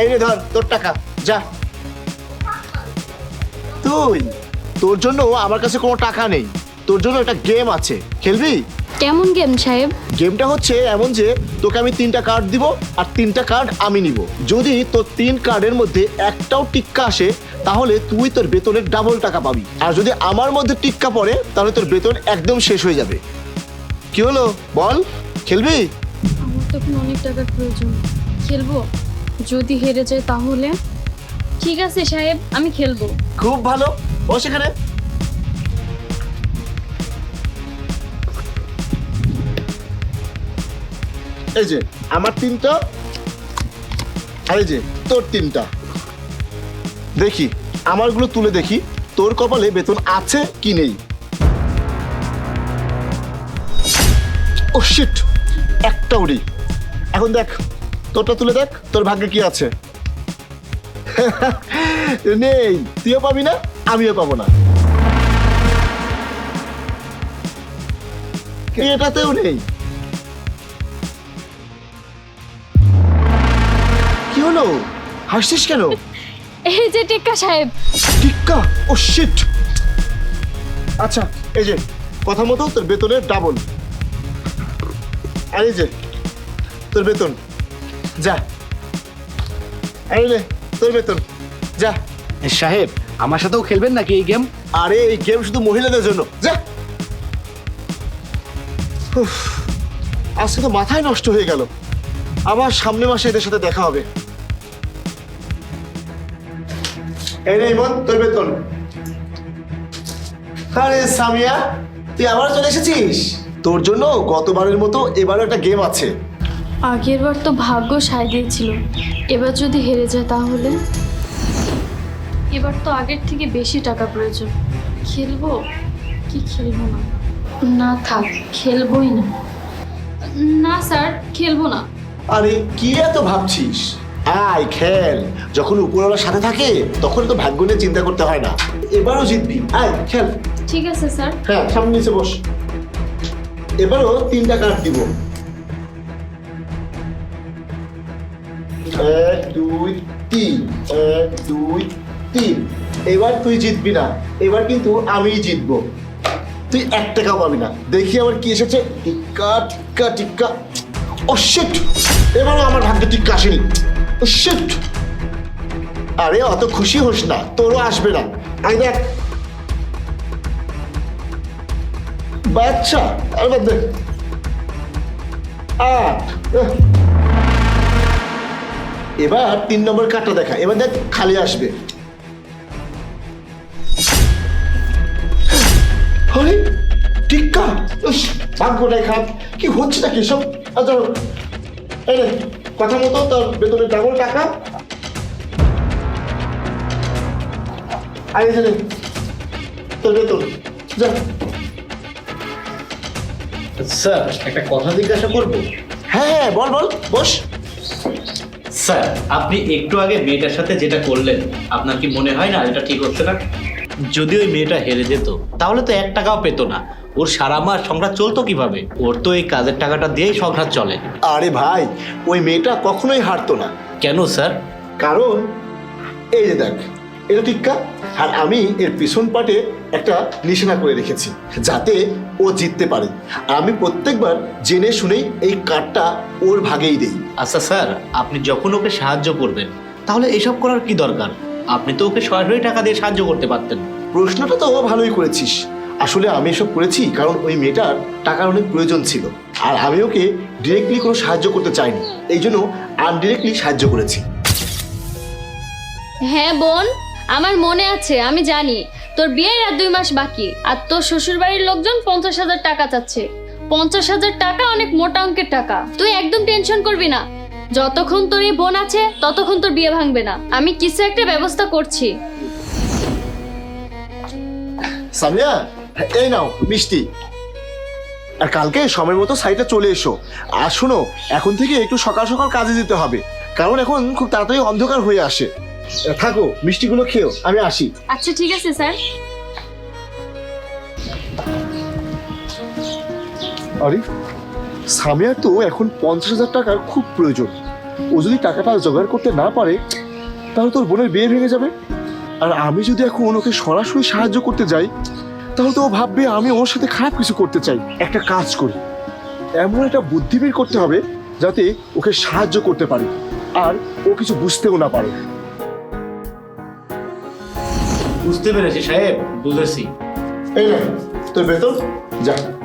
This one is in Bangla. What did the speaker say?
এই রে ধর তোর টাকা যা। তুই তোর জন্য আমার কাছে কোনো টাকা নেই। তোর জন্য একটা গেম আছে। খেলবি? কেমন গেম সাহেব? গেমটা হচ্ছে এমন যে তোকে আমি তিনটা কার্ড দিব আর তিনটা কার্ড আমি নিব। যদি তোর তিন কার্ডের মধ্যে একটাও টিক্কা আসে তাহলে তুই তোর বেতনের ডাবল টাকা পাবি। আর যদি আমার মধ্যে টিক্কা পড়ে তাহলে তোর বেতন একদম শেষ হয়ে যাবে। কি হলো? বল খেলবি? আমার তখন অনেক টাকার প্রয়োজন। খেলব? যদি হেরে যায় তাহলে? ঠিক আছে, সাহেব, আমি খেলব। খুব ভালো। বস এখানে। এই যে, আমার তিনটা আর এই যে, তোর তিনটা। দেখি, আমারগুলো তুলে দেখি, তোর কপালে বেতন আছে কি নেই? ও শিট একটা উড়ি। এখন দেখ তোরটা তুলে দেখ তোর ভাগ্যে কি আছে? নেই তুইও পাবি না আমিও পাবো না। এটাতেও নেই। কি হলো? হাসছিস কেন? এই যে টেক্কা সাহেব। টিক্কা? ও শিট আচ্ছা এই যে কথা মতো তোর বেতনের ডাবল আর এই যে তোর বেতন। যা। এই নে, তোর বেতন যা। সাহেব আমার সাথেও খেলবেন নাকি এই গেম? আরে এই গেম শুধু মহিলাদের জন্য। যা। উফ, আজকে তো মাথায় নষ্ট হয়ে গেল। আবার সামনে মাসে এদের সাথে দেখা হবে। এই রে ইমন তোর বেতন আরে সামিয়া তুই আবার চলে এসেছিস? তোর জন্য গতবারের মতো এবারও একটা গেম আছে। আগের বার তো ভাগ্য সায় দিয়েছিল। এবার যদি হেরে যায় তাহলে? এবার তো আগের থেকে বেশি টাকা প্রয়োজন। খেলব? কি খেলব না? না থাক খেলবোই না। না স্যার খেলব না। আরে কি এত ভাবছিস? আয় খেল। যখন উপরওয়ালার সাথে থাকে তখন তো ভাগ্য নিয়ে চিন্তা করতে হয় না। এবারও জিতবি। আয় খেল। ঠিক আছে স্যার। হ্যাঁ সামনে নিচে বস। এবারও তিনটা কার্ড দিব। এক, দুই, তিন, এক, দুই, তিন। এবার তুই জিতবি না। এবার কিন্তু আমিই জিতবো। তুই এক টাকাও পাবি না। দেখি আমার কি এসেছে। টিক্কা টিক্কা টিক্কা। ও শিট এবারও আমার ভাগ্যে টিক্কা আসেনি। ও আরে, অত খুশি হোস না। তোরও আসবে না। আই দেখ। বাচ্চা, আর বাদ দে। আট। এবার তিন নম্বর কার্ডটা দেখা। এবার দেখ খালি আসবে। আরে টিক্কা! ভাগ্যটাই খারাপ। কি হচ্ছে নাকি সব আচ্ছা এই কথা মতো তোর বেতনের ডাবল টাকা। আর তোর বেতন। যা। স্যার একটা কথা জিজ্ঞাসা করব? হ্যাঁ হ্যাঁ বল বল বস। স্যার আপনি একটু আগে মেয়েটার সাথে যেটা করলেন আপনার কি মনে হয় না এটা ঠিক হচ্ছে না? যদি ওই মেয়েটা হেরে যেত তাহলে তো এক টাকাও পেত না। ওর সারা মাস সংসার চলতো কীভাবে? ওর তো এই কাজের টাকাটা দিয়েই সংসার চলে। আরে ভাই ওই মেয়েটা কখনোই হারতো না। কেন স্যার? কারণ এই যে দেখ এটা টিক্কা আর আমি এর পিছন পাটে একটা নিশানা করে রেখেছি যাতে ও জিততে পারে। আর আমি প্রত্যেকবার জেনে শুনেই এই কার্ডটা ওর ভাগেই দেই। আচ্ছা স্যার আপনি যখন ওকে সাহায্য করবেন তাহলে এসব করার কি দরকার? আপনি তো ওকে সরাসরি টাকা দিয়ে সাহায্য করতে পারতেন। প্রশ্নটা তো ও ভালোই করেছিস। আসলে আমি এসব করেছি কারণ ওই মেয়েটার টাকার অনেক প্রয়োজন ছিল। আর আমি ওকে ডিরেক্টলি কোনো সাহায্য করতে চাইনি। এই জন্য আনডিরেক্টলি সাহায্য করেছি। হ্যাঁ বোন। আমার মনে আছে, আমি জানি। তোর বিয়ের আর দুই মাস বাকি, আর তোর শ্বশুর বাড়ির লোকজন পঞ্চাশ হাজার টাকা চাচ্ছে। পঞ্চাশ হাজার টাকা অনেক মোটা অঙ্কের টাকা। তুই একদম টেনশন করবি না। যতক্ষণ তোর এই বোন আছে, ততক্ষণ তোর বিয়ে ভাঙবে না। আমি কিছু একটা ব্যবস্থা করছি। সামিয়া, এই নাও, মিষ্টি। আর কালকে সময় মতো সাইটে চলে এসো। আর শোনো, এখন থেকে একটু সকাল সকাল কাজে যেতে হবে। কারণ এখন খুব তাড়াতাড়ি অন্ধকার হয়ে আসে। থাকো মিষ্টিগুলো খেও আমি আসি। আচ্ছা ঠিক আছে স্যার। আরে সামিয়ার তো এখন পঞ্চাশ হাজার টাকার খুব প্রয়োজন। ও যদি টাকাটা জোগাড় করতে না পারে তাহলে তোর বোনের বিয়ে ভেঙে যাবে। আর আমি যদি এখন ওকে সরাসরি সাহায্য করতে যাই তাহলে তো ও ভাববে আমি ওর সাথে খারাপ কিছু করতে চাই। একটা কাজ করি। এমন একটা বুদ্ধি বের করতে হবে যাতে ওকে সাহায্য করতে পারি আর ও কিছু বুঝতেও না পারে। বুঝতে পেরেছি সাহেব বুঝেছি। এই না তোর বেতন? যা।